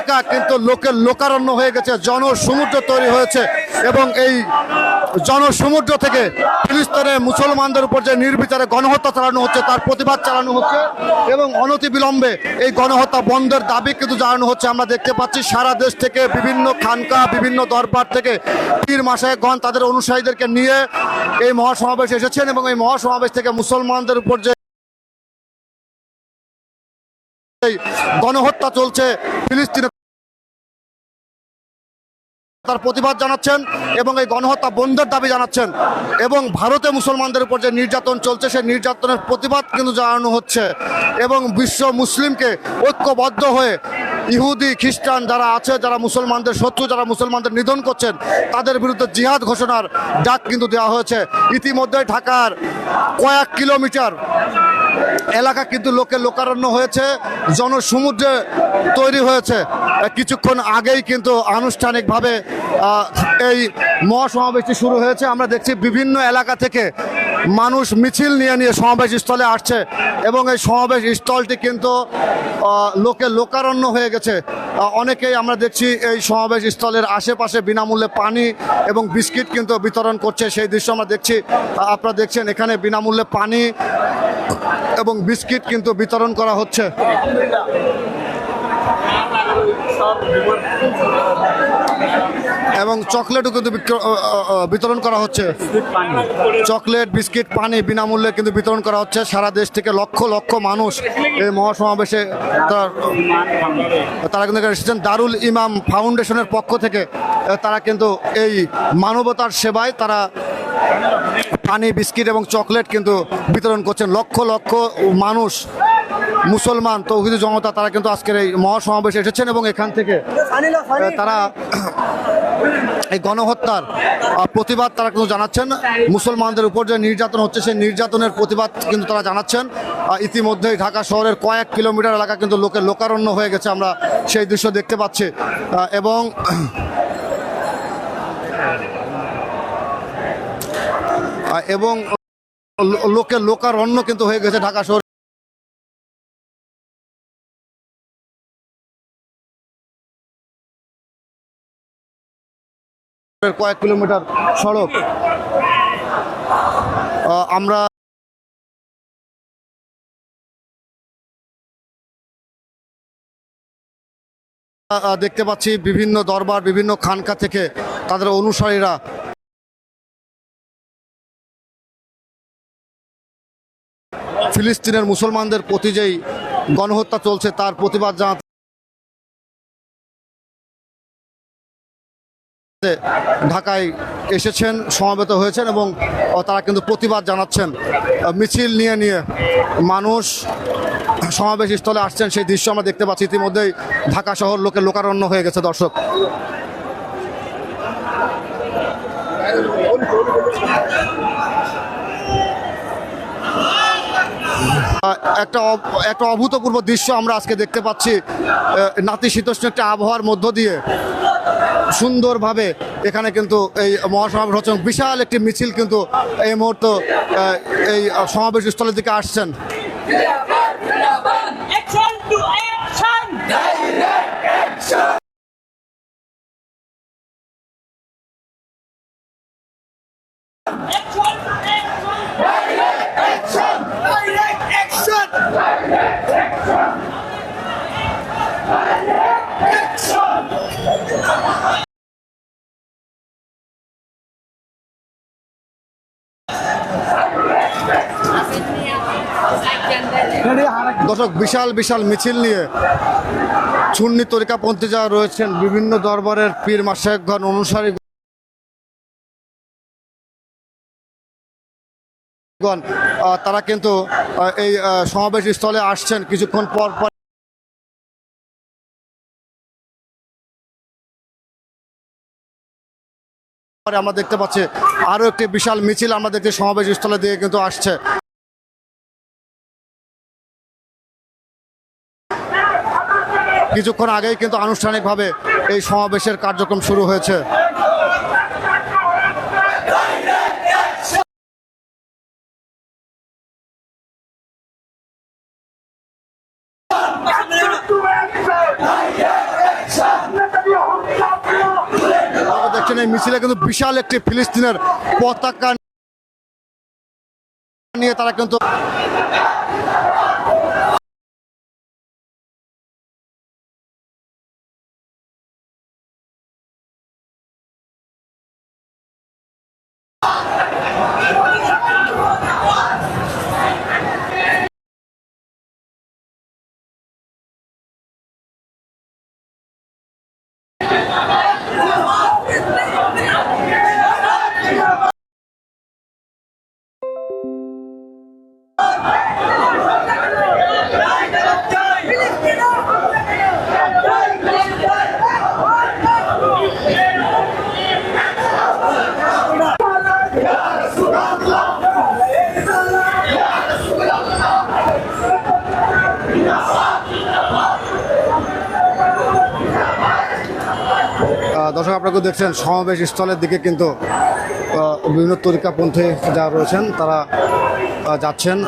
এলাকা কিন্তু লোকের লোকারণ্য হয়ে গেছে, জনসমুদ্র তৈরি হয়েছে এবং এই জনসমুদ্র থেকে ফিলিস্তিনে মুসলমানদের উপর যে নির্বিচারে গণহত্যা চালানো হচ্ছে, তার প্রতিবাদ চালানো হচ্ছে এবং অনতিবিলম্বে এই গণহত্যা বন্ধের দাবি কিন্তু জানানো হচ্ছে। আমরা দেখতে পাচ্ছি সারা দেশ থেকে বিভিন্ন খানকা, বিভিন্ন দরবার থেকে পীর মাসায়গণ তাদের অনুসারীদেরকে নিয়ে এই মহাসমাবেশ এসেছেন এবং এই মহাসমাবেশ থেকে মুসলমানদের উপর যে গণহত্যা চলছে ফিলিস্তিনে। তার প্রতিবাদ জানাচ্ছেন এবং এই গণহত্যা বন্ধের দাবি জানাচ্ছেন এবং ভারতে মুসলমানদের উপর যে নির্যাতন চলছে, সেই নির্যাতনের প্রতিবাদ কিন্তু জানানো হচ্ছে এবং বিশ্ব মুসলিমকে ঐক্যবদ্ধ হয়ে ইহুদি, খ্রিস্টান যারা আছে, যারা মুসলমানদের শত্রু, যারা মুসলমানদের নিধন করছেন, তাদের বিরুদ্ধে জিহাদ ঘোষণার ডাক কিন্তু দেওয়া হয়েছে। ইতিমধ্যে ঢাকার কয়েক কিলোমিটার এলাকা কিন্তু লোকে লোকারণ্য হয়েছে, জনসমুদ্রে তৈরি হয়েছে। কিছুক্ষণ আগেই কিন্তু আনুষ্ঠানিকভাবে এই মহাসমাবেশটি শুরু হয়েছে। আমরা দেখছি বিভিন্ন এলাকা থেকে মানুষ মিছিল নিয়ে নিয়ে সমাবেশ স্থলে আসছে এবং এই সমাবেশ স্থলটি কিন্তু লোকে লোকারণ্য হয়ে গেছে। অনেকেই আমরা দেখছি এই সমাবেশ স্থলের আশেপাশে বিনামূল্যে পানি এবং বিস্কিট কিন্তু বিতরণ করছে। সেই দৃশ্য আমরা দেখছি। আপনারা দেখছেন এখানে বিনামূল্যে পানি এবং বিস্কিট কিন্তু বিতরণ করা হচ্ছে। এবং চকলেটও কিন্তু বিতরণ করা হচ্ছে। চকলেট, বিস্কিট, পানি বিনামূল্যে কিন্তু বিতরণ করা হচ্ছে। সারা দেশ থেকে লক্ষ লক্ষ মানুষ এই মহাসমাবেশে তারা কিন্তু এসেছেন। দারুল ইমাম ফাউন্ডেশনের পক্ষ থেকে তারা কিন্তু এই মানবতার সেবায় তারা পানি, বিস্কিট এবং চকলেট কিন্তু বিতরণ করছেন লক্ষ লক্ষ মানুষ, মুসলমান, তৌহিদি জনতা, তারা কিন্তু আজকের এই মহাসমাবেশে এসেছেন এবং এখান থেকে তারা এই গণহত্যার প্রতিবাদ তারা কিন্তু জানাচ্ছেন। মুসলমানদের উপর যে নির্যাতন হচ্ছে, সেই নির্যাতনের প্রতিবাদ কিন্তু তারা জানাচ্ছেন। ইতিমধ্যেই ঢাকা শহরের কয়েক কিলোমিটার এলাকা কিন্তু লোকের লোকারণ্য হয়ে গেছে আমরা সেই দৃশ্য দেখতে পাচ্ছি। এবং এবং লো- লোকের লোকারণ্য কিন্তু হয়ে গেছে ঢাকা শহরে। কয়েক কিলোমিটার সড়ক। আমরা দেখতে পাচ্ছি বিভিন্ন দরবার, বিভিন্ন খানকা থেকে তাদের অনুসারীরা ফিলিস্তিনের মুসলমানদের প্রতি যেই গণহত্যা চলছে, তার প্রতিবাদ জানাতে ঢাকায় এসেছেন, সমাবেত হয়েছেন এবং তারা কিন্তু প্রতিবাদ জানাচ্ছেন। মিছিল নিয়ে নিয়ে মানুষ সমাবেশ স্থলে আসছেন, সেই দৃশ্য আমরা দেখতে পাচ্ছি। ইতিমধ্যেই ঢাকা শহর লোকের লোকারণ্য হয়ে গেছে, দর্শক। একটা একটা অভূতপূর্ব দৃশ্য আমরা আজকে দেখতে পাচ্ছি নাতিশীতোষ্ণ একটা আবহাওয়ার মধ্য দিয়ে সুন্দরভাবে এখানে কিন্তু এই মহাসমাবেশ হচ্ছে বিশাল একটি মিছিল কিন্তু এই মুহূর্ত এই সমাবেশ স্থলের দিকে আসছেন। দর্শক, বিশাল বিশাল মিছিল নিয়ে সুন্নি তরিকাপন্থী যারা রয়েছেন, বিভিন্ন দরবারের পীর মাসায়কগণ অনুসারী তারা কিন্তু এই সমাবেশ স্থলে আসছেন কিছুক্ষণ পর। পরে আমরা দেখতে পাচ্ছি আরও একটি বিশাল মিছিল আমাদেরকে সমাবেশ স্থলে দিয়ে কিন্তু আসছে। কিছুক্ষণ আগেই কিন্তু আনুষ্ঠানিকভাবে এই সমাবেশের কার্যক্রম শুরু হয়েছে। এই মিছিলে কিন্তু বিশাল একটি ফিলিস্তিনের পতাকা নিয়ে তারা কিন্তু Oh, my God. দর্শক আপনাকে দেখছেন সমাবেশ স্থলের দিকে কিন্তু বিভিন্ন তরিকাপন্থী যারা রয়েছেন তারা যাচ্ছেন।